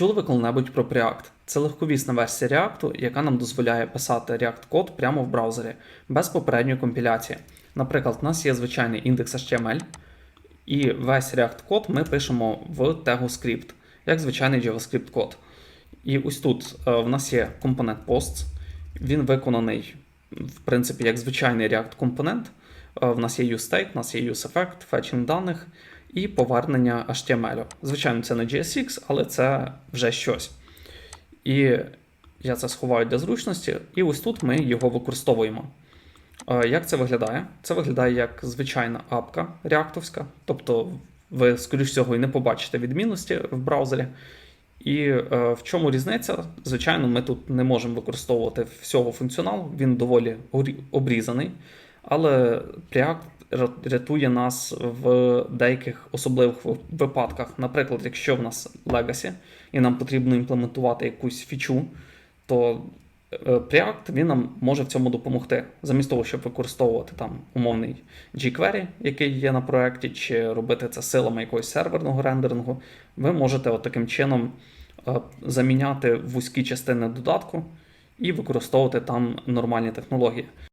Чули ви коли-небудь про Preact? Це легковісна версія React, яка нам дозволяє писати React-код прямо в браузері, без попередньої компіляції. Наприклад, у нас є звичайний індекс HTML, і весь React-код ми пишемо в тегу як звичайний JavaScript код. І ось тут е, в нас є компонент posts, він виконаний, в принципі, як звичайний React компонент. Е, В нас є useState, в нас є useEffect, фетчинг даних і повернення HTML. Звичайно, це не JSX, але це вже щось. І я це сховаю для зручності, і ось тут ми його використовуємо. Е, Як це виглядає? Це виглядає як звичайна апка реактовська, тобто ви, скоріш всього, і не побачите відмінності в браузері. І е, в чому різниця? Звичайно, ми тут не можемо використовувати всього функціоналу, він доволі обрізаний, але Preact рятує нас в деяких особливих випадках. Наприклад, якщо в нас Legacy і нам потрібно імплементувати якусь фічу, то е, Preact він нам може в цьому допомогти. Замість того, щоб використовувати там умовний jQuery, який є на проєкті, чи робити це силами якогось серверного рендерингу, ви можете от таким чином е, заміняти вузькі частини додатку і використовувати там нормальні технології.